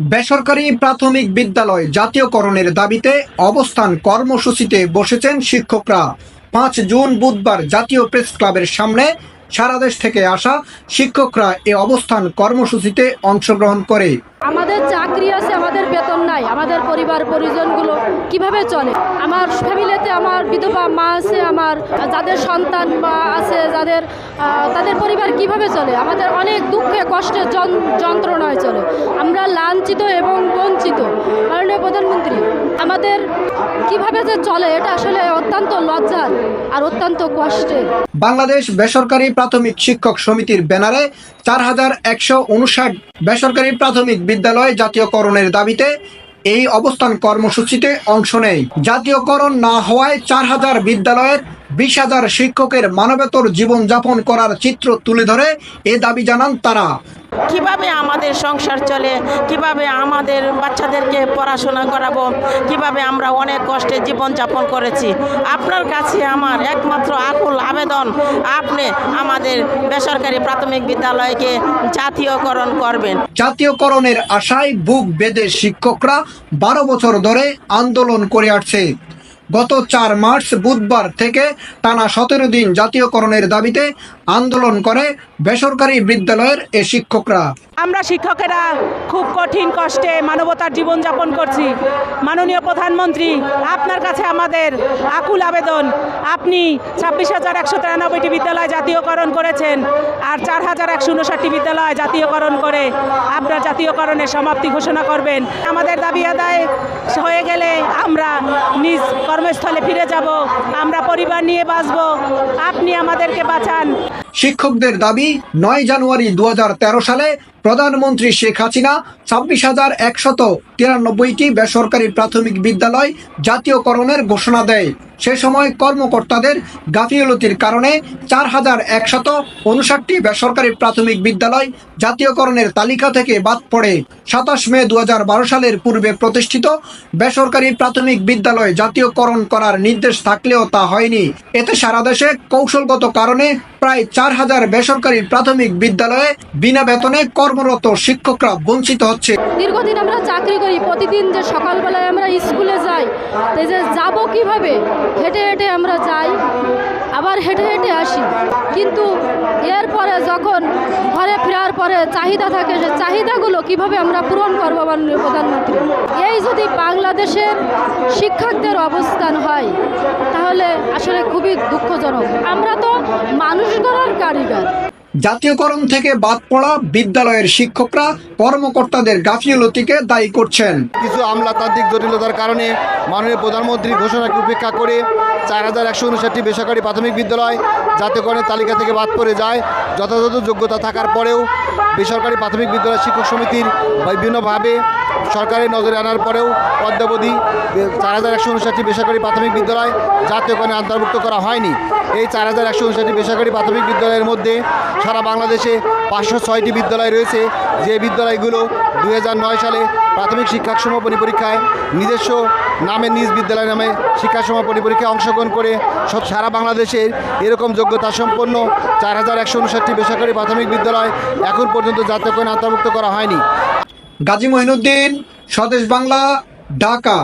বেসরকারি প্রাথমিক বিদ্যালয় জাতীয়করণের দাবিতে অবস্থান কর্মসূচিতে বসেছেন শিক্ষকরা। পাঁচ জুন বুধবার জাতীয় প্রেস ক্লাবের সামনে সারা দেশ থেকে আসা শিক্ষকরা এ অবস্থান কর্মসূচিতে অংশগ্রহণ করে। আমাদের চাকরি আছে, আমাদের বেতন নাই, আমাদের পরিবার পরিজনগুলো কীভাবে চলে? আমার ফ্যামিলিতে আমার বিধবা মা আছে, আমার যাদের সন্তান আছে, যাদের তাদের পরিবার কীভাবে চলে? আমাদের অনেক দুঃখে কষ্টে যন- যন্ত্রণায় চলে। আমরা লাঞ্ছিত এবং আমাদের কীভাবে যে চলে, এটা আসলে অত্যন্ত লজ্জার আর অত্যন্ত কষ্টের। বাংলাদেশ বেসরকারি প্রাথমিক শিক্ষক সমিতির ব্যানারে চার হাজার একশো উনষাট বেসরকারি প্রাথমিক বিদ্যালয় জাতীয়করণের দাবিতে এই অবস্থান কর্মসূচিতে অংশ নেয়। জাতীয়করণ না হওয়ায় চার হাজার বিদ্যালয়ের বিশ হাজার শিক্ষকের মানবেতর জীবনযাপন করার চিত্র তুলে ধরে এ দাবি জানান তারা। কীভাবে আমাদের সংসার চলে কীভাবে আমাদের বাচ্চাদেরকে পড়াশোনা করাবো কীভাবে আমরা অনেক কষ্টে জীবনযাপন করেছি। আপনার কাছে আমার একমাত্র আকুল আবেদন আপনি আমাদের বেসরকারি প্রাথমিক বিদ্যালয়কে জাতীয়করণ করবেন। জাতীয়করণের আশায় বুক বেদে শিক্ষকরা বারো বছর ধরে আন্দোলন করে আসছে। গত চার মার্চ বুধবার থেকে টানা সতেরো দিন জাতীয়করণের দাবিতে আন্দোলন করে বেসরকারি বিদ্যালয়ের এ শিক্ষকরা। আমরা শিক্ষকেরা খুব কঠিন কষ্টে মানবতার জীবনযাপন করছি। মাননীয় প্রধানমন্ত্রী, আপনার কাছে আমাদের আকুল আবেদন। আপনি ছাব্বিশ হাজার একশো তিরানব্বইটি বিদ্যালয় জাতীয়করণ করেছেন আর চার হাজার একশো উনষাটটি বিদ্যালয় জাতীয়করণ করে আপনার জাতীয়করণের সমাপ্তি ঘোষণা করবেন। আমাদের দাবি আদায় হয়ে গেলে আমরা নিজ কর্মস্থলে ফিরে যাব, আমরা পরিবার নিয়ে বাঁচব। আপনি আমাদেরকে বাঁচান। শিক্ষকদের দাবি নয় জানুয়ারি দু হাজার তেরো সালে প্রধানমন্ত্রী শেখ হাসিনা ছাব্বিশ হাজার একশত তিরানব্বইটি বেসরকারি প্রাথমিক বিদ্যালয় জাতীয়করণের ঘোষণা দেয়। সে সময় কর্মকর্তাদের গাফিলতির কারণে চার হাজার একশত উনষাটটি বেসরকারি প্রাথমিক বিদ্যালয় জাতীয়করণের তালিকা থেকে বাদ পড়ে। সাতাশ মে দু সালের পূর্বে প্রতিষ্ঠিত বেসরকারি প্রাথমিক বিদ্যালয় জাতীয়করণ করার নির্দেশ থাকলেও তা হয়নি। এতে সারা দেশে কৌশলগত কারণে প্রায় চার হাজার বেসরকারি প্রাথমিক বিদ্যালয়ে বিনা বেতনে কর্মরত শিক্ষকরা বঞ্চিত হচ্ছে। দীর্ঘদিন আমরা চাকরি করি, প্রতিদিন যে সকালবেলায় আমরা স্কুলে যাই যে যাব কীভাবে? হেঁটে হেঁটে আমরা যাই, আবার হেঁটে হেঁটে আসি। কিন্তু এরপরে যখন ঘরে ফেরার পরে চাহিদা থাকে, সে চাহিদাগুলো কীভাবে আমরা পূরণ করব মাননীয় প্রধানমন্ত্রী? এই যদি বাংলাদেশের শিক্ষকদের অবস্থান হয়, তাহলে আসলে খুবই দুঃখজনক। আমরা তো মানুষ গড়ার কারিগর। জাতীয়করণ থেকে বাদ পড়া বিদ্যালয়ের শিক্ষকরা কর্মকর্তাদের গাফিলতিকে দায়ী করছেন। কিছু আমলাতান্ত্রিক জটিলতার কারণে মাননীয় প্রধানমন্ত্রী ঘোষণাকে উপেক্ষা করে চার হাজার একশো উনষাটটি বেসরকারি প্রাথমিক বিদ্যালয় জাতীয়করণের তালিকা থেকে বাদ পড়ে যায়। যথাযথ যোগ্যতা থাকার পরেও বেসরকারি প্রাথমিক বিদ্যালয় শিক্ষক সমিতির বিভিন্নভাবে সরকারের নজরে আনার পরেও অদ্যাবধি চার হাজার একশো উনষাটটি বেসরকারি প্রাথমিক বিদ্যালয় জাতীয়করণে অন্তর্ভুক্ত করা হয়নি। এই চার হাজার একশো উনষাটটি বেসরকারি প্রাথমিক বিদ্যালয়ের মধ্যে সারা বাংলাদেশে পাঁচশো ছয়টি বিদ্যালয় রয়েছে। যে বিদ্যালয়গুলো দু হাজার নয় সালে প্রাথমিক শিক্ষা সমাপনী পরীক্ষায় নিজস্ব নামে নিজ বিদ্যালয় নামে শিক্ষা সমাপনী পরীক্ষায় অংশগ্রহণ করে সব সারা বাংলাদেশের এরকম যোগ্যতা সম্পন্ন চার হাজার একশো উনষাটটি বেসরকারি প্রাথমিক বিদ্যালয় এখন পর্যন্ত জাতীয়করণে অন্তর্ভুক্ত করা হয়নি। গাজী মহিনুদ্দিন, স্বদেশ বাংলা, ঢাকা।